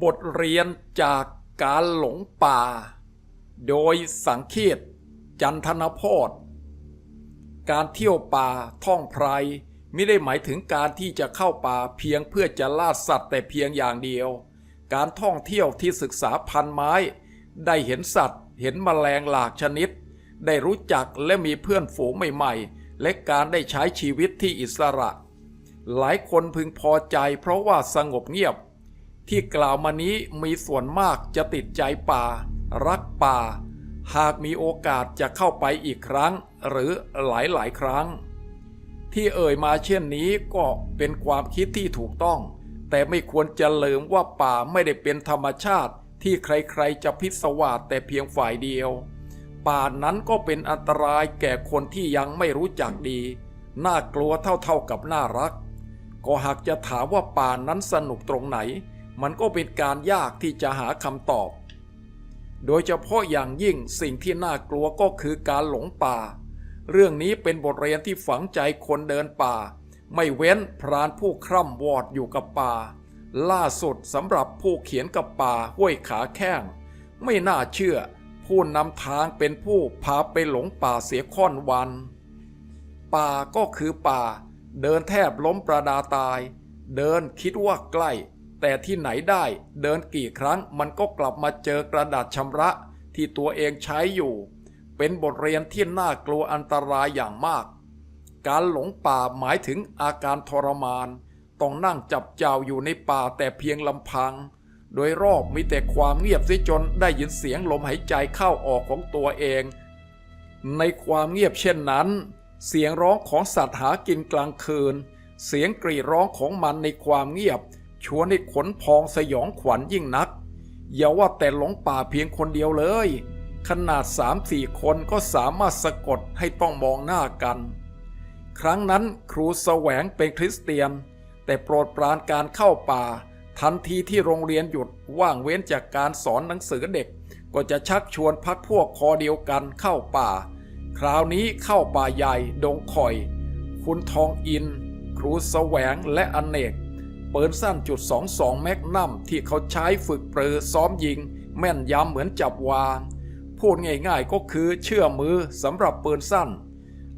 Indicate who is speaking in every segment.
Speaker 1: บทเรียนจากการหลงป่า โดยสังเขตจันทนโพธการเที่ยวป่าท่องไพรไม่ได้หมายถึงการที่จะเข้าป่าเพียงเพื่อจะล่าสัตว์แต่เพียงอย่างเดียว การท่องเที่ยวที่ศึกษาพันไม้ ได้เห็นสัตว์ เห็นแมลงหลากชนิด ได้รู้จักและมีเพื่อนฝูงใหม่ๆ และการได้ใช้ชีวิตที่อิสระ หลายคนพึงพอใจเพราะว่าสงบเงียบ ที่กล่าวมานี้มีส่วนมากจะติดใจป่า รักป่า หากมีโอกาสจะเข้าไปอีกครั้ง หรือหลายๆครั้ง ที่เอ่ยมาเช่นนี้ก็เป็นความคิดที่ถูกต้อง แต่ไม่ควรจะลืมว่าป่าไม่ได้เป็นธรรมชาติที่ใครๆจะพิศวาสแต่เพียงฝ่ายเดียว ป่านั้นก็เป็นอันตรายแก่คนที่ยังไม่รู้จักดี น่ากลัวเท่าๆกับน่ารัก ก็หากจะถามว่าป่านั้นสนุกตรงไหน มันก็เป็นการยากที่จะหาคำตอบ โดยเฉพาะอย่างยิ่งสิ่งที่น่ากลัวก็คือการหลงป่า เรื่องนี้เป็นบทเรียนที่ฝังใจคนเดินป่า ไม่เว้นพรานผู้คร่ำวอดอยู่กับป่า ล่าสุดสำหรับผู้เขียนกับป่าห้วยขาแข้ง ไม่น่าเชื่อ ผู้นำทางเป็นผู้พาไปหลงป่าเสียค่อนวัน ป่าก็คือป่า เดินแทบล้มประดาตาย เดินคิดว่าใกล้ แต่ที่ไหนได้เดินกี่ครั้งมันก็กลับมาเจอกระดาษชำระที่ตัวเองใช้อยู่ เป็นบทเรียนที่น่ากลัวอันตรายอย่างมาก การหลงป่าหมายถึงอาการทรมาน ต้องนั่งจับเจ้าอยู่ในป่าแต่เพียงลำพัง โดยรอบมีแต่ความเงียบเสียจนได้ยินเสียงลมหายใจเข้าออกของตัวเอง ในความเงียบเช่นนั้น เสียงร้องของสัตว์หากินกลางคืน เสียงกรีดร้องของมันในความเงียบ ชวนให้ขนพองสยองขวัญยิ่งนัก อย่าว่าแต่หลงป่าเพียงคนเดียวเลย ขนาดสามสี่คนก็สามารถสะกดให้ต้องมองหน้ากัน ครั้งนั้นครูแสวงเป็นคริสเตียน แต่โปรดปรานการเข้าป่า ทันทีที่โรงเรียนหยุดว่างเว้นจากการสอนหนังสือเด็ก ก็จะชักชวนพักพวกคอเดียวกันเข้าป่า คราวนี้เข้าป่าใหญ่ดงคอย คุณทองอิน ครูแสวงและอเนก ปืนสั้นจุด22แมกนัมที่เขาใช้ฝึกเปรือซ้อมยิง แม่นยำเหมือนจับวาง พูดง่ายๆก็คือเชื่อมือสำหรับปืนสั้น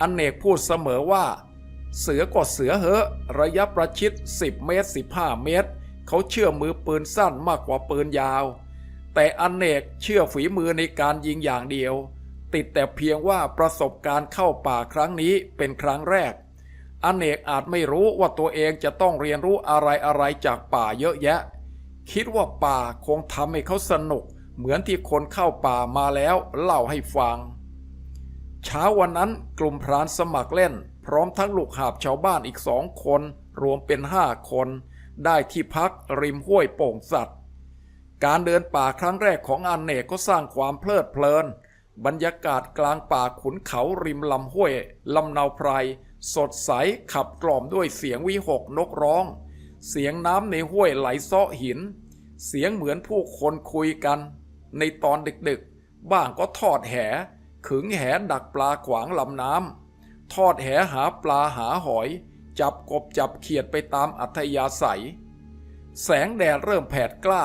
Speaker 1: อเนกพูดเสมอว่า เสือก็เสือเหอะ ระยะประชิด 10 เมตร 15 เมตร เขาเชื่อมือปืนสั้นมากกว่าปืนยาว แต่อเนกเชื่อฝีมือในการยิงอย่างเดียว ติดแต่เพียงว่าประสบการณ์เข้าป่าครั้งนี้เป็นครั้งแรก อเนกอาจไม่รู้ว่าตัวเองจะต้องเรียนรู้อะไรอะไรจากป่าเยอะแยะ คิดว่าป่าคงทำให้เขาสนุก เหมือนที่คนเข้าป่ามาแล้วเล่าให้ฟัง เช้าวันนั้นกลุ่มพรานสมัครเล่น พร้อมทั้งลูกหาบชาวบ้านอีกสองคน รวมเป็นห้าคน ได้ที่พักริมห้วยโป่งสัตว์ การเดินป่าครั้งแรกของอนเนกก็สร้างความเพลิดเพลิน บรรยากาศกลางป่าขุนเขาริมลำห้วยลำนาวไพร สดใสขับกล่อมด้วยเสียงวิหกนกร้อง เสียงน้ำในห้วยไหลเซาะหิน เสียงเหมือนผู้คนคุยกัน ในตอนดึกๆ บ้างก็ทอดแห ขึงแหดักปลาขวางลำน้ำทอดแหหาปลาหาหอย จับกบจับเขียดไปตามอัธยาศัย แสงแดดเริ่มแผดกล้า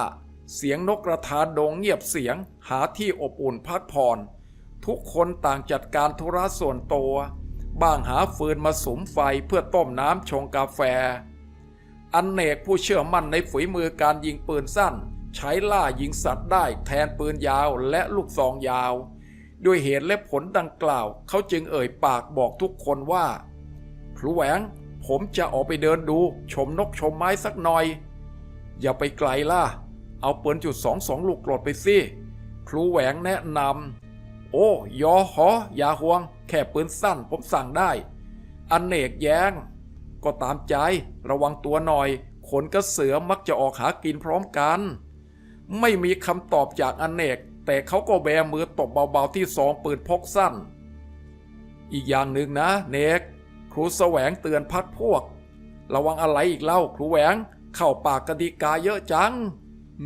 Speaker 1: เสียงนกกระทาดงเงียบเสียงหาที่อบอุ่นพักผ่อน ทุกคนต่างจัดการธุระส่วนตัว บ้างหาฟืนมาสุมไฟเพื่อต้มน้ำชงกาแฟ อันเนกผู้เชื่อมั่นในฝีมือการยิงปืนสั้น ใช้ล่ายิงสัตว์ได้แทนปืนยาวและลูกซองยาว ด้วยเหตุและผลดังกล่าว เขาจึงเอ่ยปากบอกทุกคนว่าครูแหวง ผมจะออกไปเดินดูชมนกชมไม้สักหน่อย อย่าไปไกลล่ะ เอาปืนจุดสองสองลูกกรดไปสิครูแหวงแนะนำโอ้ยอหออย่าห่วง แค่ปืนสั้นผมสั่งได้ อันเนกแย้ง ก็ตามใจระวังตัวหน่อย ขนกระเสือมักจะออกหากินพร้อมกัน ไม่มีคำตอบจากอเนก แต่เขาก็แบมือตบเบาๆที่สองปืนพกสั้น อีกอย่างหนึ่งนะเนก ครูแสวงเตือนพักพวก ระวังอะไรอีกเล่าครูแหวงเข้าปากกติกาเยอะจัง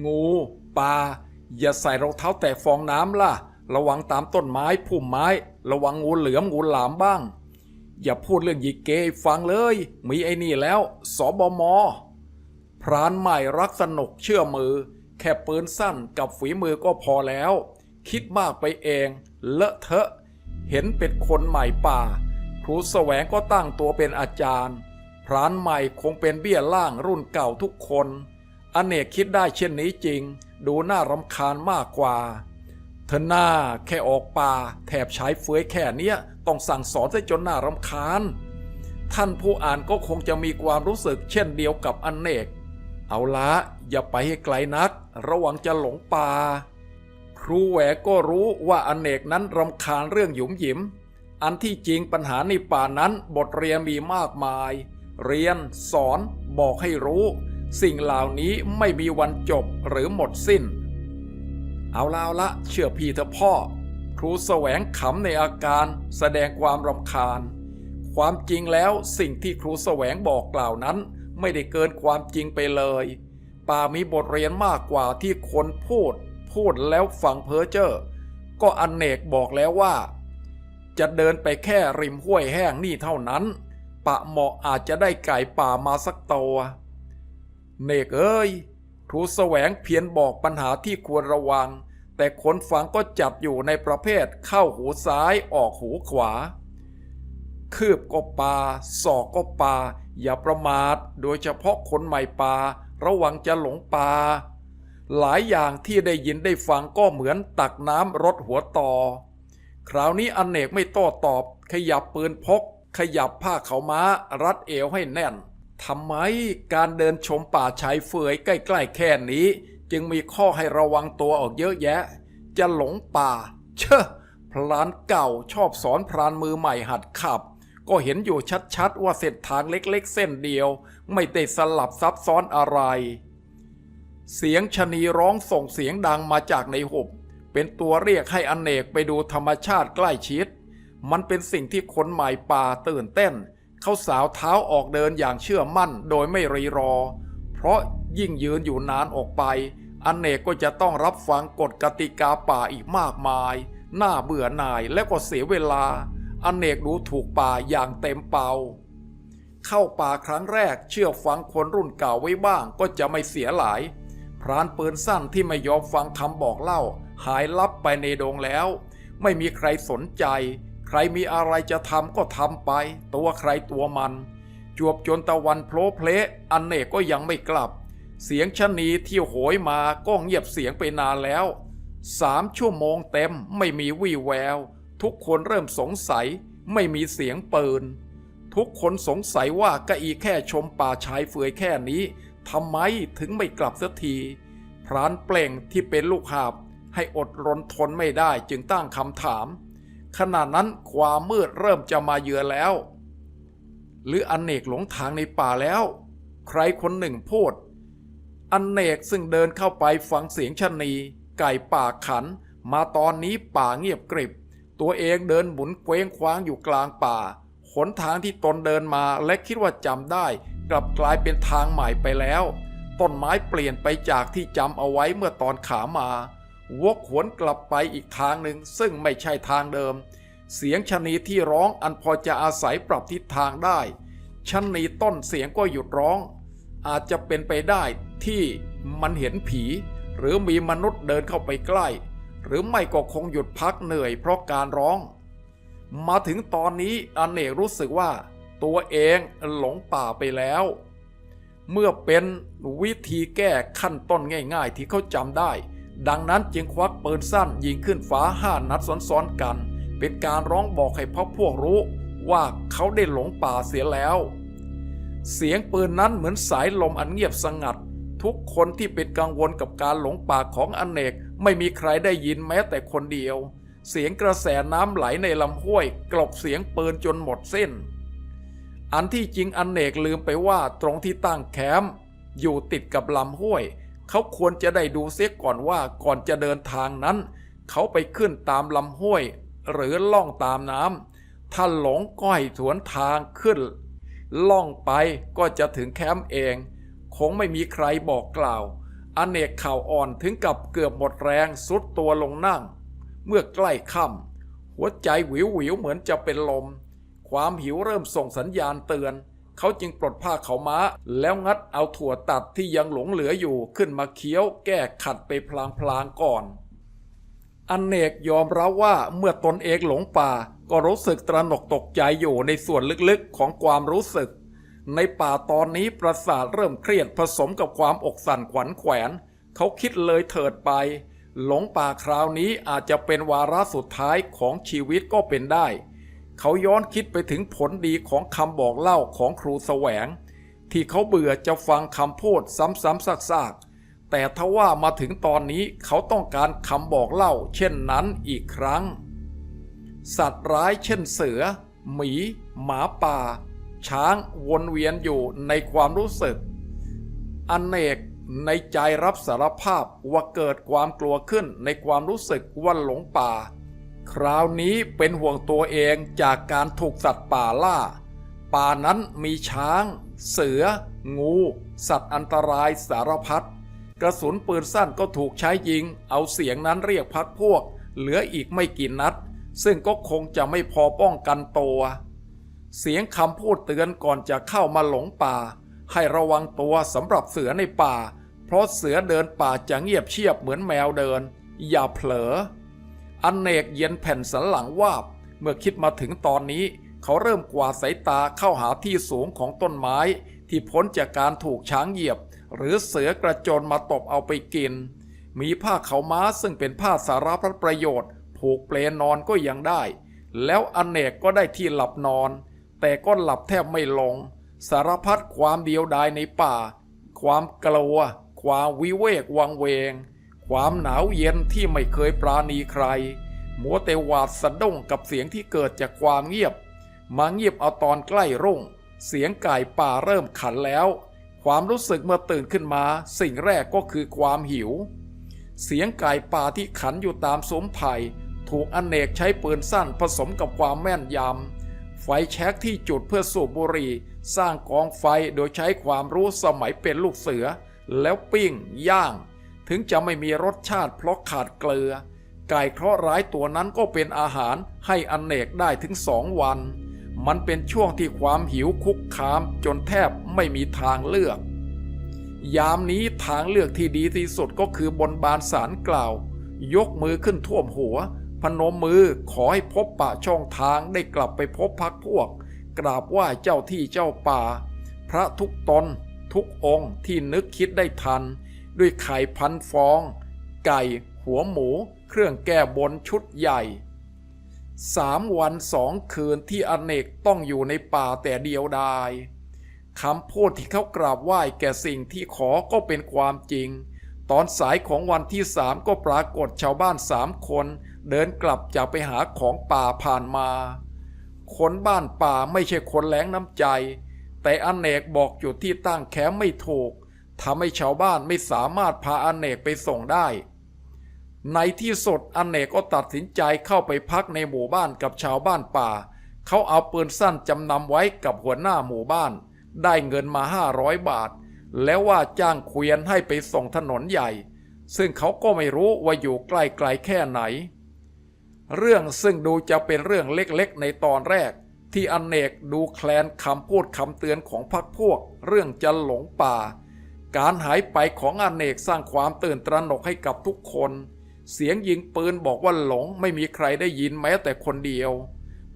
Speaker 1: งูปลาอย่าใส่รองเท้าแตะฟองน้ำล่ะ ระวังตามต้นไม้พุ่มไม้ ระวังงูเหลือมงูหลามบ้าง อย่าพูดเรื่องยิเกฟังเลย มีไอ้นี่แล้วสบมพรานใหม่รักสนุกเชื่อมือ แค่ปืนสั้นกับฝีมือก็พอแล้ว คิดมากไปเอง เลอะเทอะ เห็นเป็นคนใหม่ป่า ครูแสวงก็ตั้งตัวเป็นอาจารย์ พรานใหม่คงเป็นเบี้ยล่างรุ่นเก่าทุกคน อเนกคิดได้เช่นนี้จริง ดูน่ารำคาญมากกว่า เธอหน้าแค่ออกป่าแถบใช้เฟือยแค่เนี้ยต้องสั่งสอนซะจนน่ารำคาญ ท่านผู้อ่านก็คงจะมีความรู้สึกเช่นเดียวกับอเนก เอาละอย่าไปให้ไกลนัก ระวังจะหลงป่า ครูแหวก็รู้ว่าอเนกนั้นรำคาญเรื่องหยุมหยิม อันที่จริงปัญหาในป่านั้นบทเรียนมีมากมาย เรียน สอน บอกให้รู้ สิ่งเหล่านี้ไม่มีวันจบหรือหมดสิ้น เอาละเอาละเชื่อพี่เถอะพ่อ ครูแสวงขำในอาการแสดงความรำคาญ ความจริงแล้วสิ่งที่ครูแสวงบอกกล่าวนั้น ไม่ได้เกินความจริงไปเลย ป่ามีบทเรียนมากกว่าที่คนพูด พูดแล้วฟังเพ้อเจ้อก็อนเนกบอกแล้วว่า จะเดินไปแค่ริมห้วยแห้งนี่เท่านั้น ปะเหมาะอาจจะได้ไก่ป่ามาสักตัว เนกเอ้ย ครูแสวงเพียงบอกปัญหาที่ควรระวัง แต่คนฟังก็จัดอยู่ในประเภทเข้าหูซ้ายออกหูขวา คืบก็ปาศอกก็ปา อย่าประมาท โดยเฉพาะคนใหม่ปา ระวังจะหลงปา หลายอย่างที่ได้ยินได้ฟังก็เหมือนตักน้ำรดหัวต่อ คราวนี้อนเนกไม่โต้ตอบ ขยับปืนพก ขยับผ้าเขาม้า รัดเอวให้แน่น ทำไมการเดินชมป่าชายเฟือยใกล้ๆแค่นี้ จึงมีข้อให้ระวังตัวออกเยอะแยะ จะหลงป่า เชอะพลานเก่าชอบสอนพรานมือใหม่หัดขับ ก็เห็นอยู่ชัดๆว่าเส้นทางเล็กๆ เส้นเดียว ไม่ได้สลับซับซ้อนอะไร เสียงชนีร้องส่งเสียงดังมาจากในหุบ เป็นตัวเรียกให้อนเนกไปดูธรรมชาติใกล้ชิด มันเป็นสิ่งที่คนใหม่ป่าตื่นเต้น เขาสาวเท้าออกเดินอย่างเชื่อมั่นโดยไม่รีรอ เพราะยิ่งยืนอยู่นานออกไปอนเนกก็จะต้องรับฟังกฎกติกาป่าอีกมากมาย น่าเบื่อหน่ายและก็เสียเวลาอนเนกดูถูกป่าอย่างเต็มเป่า เข้าป่าครั้งแรกเชื่อฟังคนรุ่นเก่าไว้บ้างก็จะไม่เสียหลาย พรานปืนสั้นที่ไม่ยอมฟังคำบอกเล่า หายลับไปในดงแล้ว ไม่มีใครสนใจ ใครมีอะไรจะทำก็ทำไป ตัวใครตัวมัน จวบจนตะวันโผล่เพลอันเนกก็ยังไม่กลับ เสียงชะนีที่โหยมาก็เงียบเสียงไปนานแล้วสามชั่วโมงเต็มไม่มีวี่แวว ทุกคนเริ่มสงสัยไม่มีเสียงปืน ทุกคนสงสัยว่ากะอีแค่ชมป่าชายเฟือยแค่นี้ทำไมถึงไม่กลับสักทีพรานเปล่งที่เป็นลูกหาบให้อดรนทนไม่ได้จึงตั้งคำถาม ขณะนั้นความมืดเริ่มจะมาเยือนแล้ว หรืออนเนกหลงทางในป่าแล้ว ใครคนหนึ่งพูดอนเนกซึ่งเดินเข้าไปฟังเสียงชะนี ไก่ป่าขัน มาตอนนี้ป่าเงียบกริบ ตัวเองเดินหมุนเคว้งคว้างอยู่กลางป่าหนทางที่ตนเดินมาและคิดว่าจำได้ กลับกลายเป็นทางใหม่ไปแล้ว ต้นไม้เปลี่ยนไปจากที่จำเอาไว้เมื่อตอนขามา วกหวนกลับไปอีกทางหนึ่งซึ่งไม่ใช่ทางเดิม เสียงชะนีที่ร้องอันพอจะอาศัยปรับทิศทางได้ชะนีต้นเสียงก็หยุดร้อง อาจจะเป็นไปได้ที่มันเห็นผี หรือมีมนุษย์เดินเข้าไปใกล้ หรือไม่ก็คงหยุดพักเหนื่อยเพราะการร้อง มาถึงตอนนี้อเนกรู้สึกว่า ตัวเองหลงป่าไปแล้ว เมื่อเป็นวิธีแก้ขั้นต้นง่าย ๆ ที่เขาจำได้ ดังนั้นจึงควักปืนสั้นยิงขึ้นฟ้าห้านัดซ้อนๆกัน เป็นการร้องบอกให้พระพวกรู้ว่าเขาได้หลงป่าเสียแล้ว เสียงปืนนั้นเหมือนสายลมอันเงียบสงัด ทุกคนที่เป็นกังวลกับการหลงป่าของอเนกไม่มีใครได้ยินแม้แต่คนเดียว เสียงกระแสน้ำไหลในลำห้วย กลบเสียงปืนจนหมดสิ้น อันที่จริงอเนกลืมไปว่าตรงที่ตั้งแคมป์อยู่ติดกับลำห้วย เขาควรจะได้ดูเสียก่อนว่าก่อนจะเดินทางนั้น เขาไปขึ้นตามลำห้วย หรือล่องตามน้ำถ้าหลงก็ให้สวนทางขึ้น ล่องไปก็จะถึงแคมป์เอง คงไม่มีใครบอกกล่าว อเนกข่าวอ่อนถึงกับเกือบหมดแรงสุดตัวลงนั่ง เมื่อใกล้ค่ำหัวใจวิววิวเหมือนจะเป็นลม ความหิวเริ่มส่งสัญญาณเตือน เขาจึงปลดผ้าเขาม้า แล้วงัดเอาถั่วตัดที่ยังหลงเหลืออยู่ขึ้นมาเคี้ยวแก้ขัดไปพลางๆก่อนอเนกยอมรับว่าเมื่อตนเองหลงป่า ก็รู้สึกตระหนกตกใจอยู่ในส่วนลึกๆของความรู้สึก ในป่าตอนนี้ประสาทเริ่มเครียดผสมกับความอกสั่นขวัญแขวน เขาคิดเลยเถิดไป หลงป่าคราวนี้อาจจะเป็นวาระสุดท้ายของชีวิตก็เป็นได้ เขาย้อนคิดไปถึงผลดีของคำบอกเล่าของครูแสวง ที่เขาเบื่อจะฟังคำพูดซ้ำๆซากๆ แต่ทว่ามาถึงตอนนี้เขาต้องการคำบอกเล่า เช่นนั้นอีกครั้ง สัตว์ร้ายเช่นเสือ หมี หมาป่า ช้างวนเวียนอยู่ในความรู้สึกอเนกในใจรับสารภาพว่าเกิดความกลัวขึ้นในความรู้สึกว่าหลงป่า คราวนี้เป็นห่วงตัวเองจากการถูกสัตว์ป่าล่า ป่านั้นมีช้าง เสือ งู สัตว์อันตรายสารพัดกระสุนปืนสั้นก็ถูกใช้ยิง เอาเสียงนั้นเรียกพักพวก เหลืออีกไม่กี่นัด ซึ่งก็คงจะไม่พอป้องกันตัว เสียงคำพูดเตือนก่อนจะเข้ามาหลงป่า ให้ระวังตัวสำหรับเสือในป่า เพราะเสือเดินป่าจะเงียบเชียบเหมือนแมวเดิน อย่าเผลอ อเนกเย็นแผ่นสันหลังวาบ เมื่อคิดมาถึงตอนนี้ เขาเริ่มกวาดสายตาเข้าหาที่สูงของต้นไม้ ที่พ้นจากการถูกช้างเหยียบ หรือเสือกระโจนมาตบเอาไปกิน มีผ้าเขาม้าซึ่งเป็นผ้าสารพัดประโยชน์ ผูกเปลนอนก็ยังได้ แล้วอเนกก็ได้ที่หลับนอน แต่ก็หลับแทบไม่ลง สารพัดความเดียวดายในป่า ความกลัว ความวิเวกวังเวง ความหนาวเย็นที่ไม่เคยปราณีใคร มัวแต่หวาดสะดุ้งกับเสียงที่เกิดจากความเงียบ มาเงียบเอาตอนใกล้รุ่ง เสียงไก่ป่าเริ่มขันแล้ว ความรู้สึกเมื่อตื่นขึ้นมา สิ่งแรกก็คือความหิว เสียงไก่ป่าที่ขันอยู่ตามซุ้มไผ่ถูกอเนกใช้ปืนสั้นผสมกับความแม่นยำ ไฟแช็กที่จุดเพื่อสูบบุหรี่ สร้างกองไฟโดยใช้ความรู้สมัยเป็นลูกเสือ แล้วปิ้ง ย่าง ถึงจะไม่มีรสชาติเพราะขาดเกลือ ไก่เคราะห์ร้ายตัวนั้นก็เป็นอาหารให้อเนกได้ถึงสองวัน มันเป็นช่วงที่ความหิวคุกคามจนแทบไม่มีทางเลือก ยามนี้ทางเลือกที่ดีที่สุดก็คือบนบานสารกล่าว ยกมือขึ้นท่วมหัว พนมมือขอให้พบปะช่องทางได้กลับไปพบพักพวก กราบไหว้เจ้าที่เจ้าป่า พระทุกตนทุกองค์ที่นึกคิดได้ทัน ด้วยไข่พันฟอง ไก่หัวหมู เครื่องแก้บนชุดใหญ่สามวันสองคืนที่อเนกต้องอยู่ในป่าแต่เดียวดายคำพูดที่เขากราบไหว้แก่สิ่งที่ขอก็เป็นความจริง ตอนสายของวันที่สามก็ปรากฏชาวบ้านสามคน เดินกลับจากไปหาของป่าผ่านมา คนบ้านป่าไม่ใช่คนแหลงน้ำใจ แต่อเนกบอกจุดที่ตั้งแคมป์ไม่ถูก ทำให้ชาวบ้านไม่สามารถพาอเนกไปส่งได้ ในที่สุดอเนกก็ตัดสินใจเข้าไปพักในหมู่บ้านกับชาวบ้านป่า เขาเอาปืนสั้นจำนำไว้กับหัวหน้าหมู่บ้าน ได้เงินมาห้าร้อยบาท แล้วว่าจ้างเกวียนให้ไปส่งถนนใหญ่ ซึ่งเขาก็ไม่รู้ว่าอยู่ใกล้ๆแค่ไหน เรื่องซึ่งดูจะเป็นเรื่องเล็กๆ ในตอนแรกที่อเนกดูแคลนคำพูดคำเตือนของพักพวก เรื่องจะหลงป่า การหายไปของอเนกสร้างความตื่นตระหนกให้กับทุกคน เสียงยิงปืนบอกว่าหลงไม่มีใครได้ยินแม้แต่คนเดียว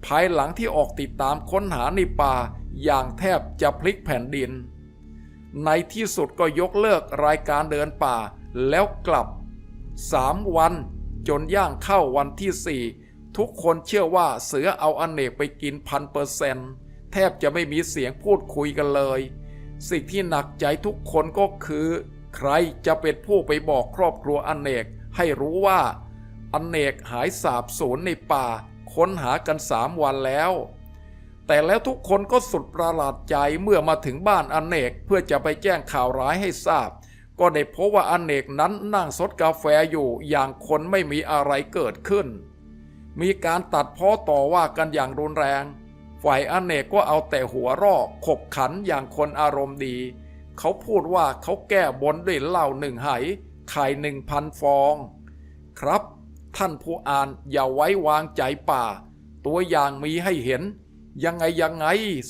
Speaker 1: ภายหลังที่ออกติดตามค้นหาในป่าอย่างแทบจะพลิกแผ่นดิน ในที่สุดก็ยกเลิกรายการเดินป่าแล้วกลับสามวันจนย่างเข้าวันที่สี่ทุกคนเชื่อว่าเสือเอาอนเนกไปกินพันเปอร์เซนต์แทบจะไม่มีเสียงพูดคุยกันเลย สิ่งที่หนักใจทุกคนก็คือ ใครจะเป็นผู้ไปบอกครอบครัวอเนกให้รู้ว่าอเนกหายสาบสูญในป่า ค้นหากันสามวันแล้ว แต่แล้วทุกคนก็สุดประหลาดใจเมื่อมาถึงบ้านอเนกเพื่อจะไปแจ้งข่าวร้ายให้ทราบ ก็ได้พบว่าอเนกนั้นนั่งซดกาแฟอยู่อย่างคนไม่มีอะไรเกิดขึ้น มีการตัดพ้อต่อว่ากันอย่างรุนแรง ฝ่ายอเนกก็เอาแต่หัวรอกขบขันอย่างคนอารมณ์ดี เขาพูดว่าเขาแก้บนด้วยเหล้าหนึ่งไหไข่หนึ่งพันฟอง ครับ ท่านผู้อ่านอย่าไว้วางใจป่า ตัวอย่างมีให้เห็น ยังไงยังไง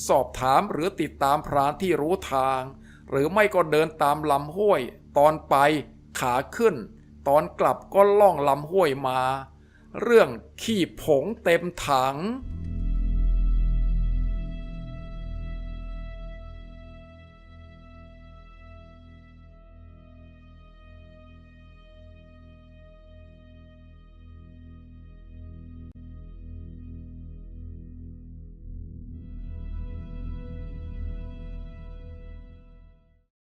Speaker 1: สอบถามหรือติดตามพรานที่รู้ทาง หรือไม่ก็เดินตามลำห้วย ตอนไปขาขึ้น ตอนกลับก็ล่องลำห้วยมา เรื่องขี้ผงเต็มถัง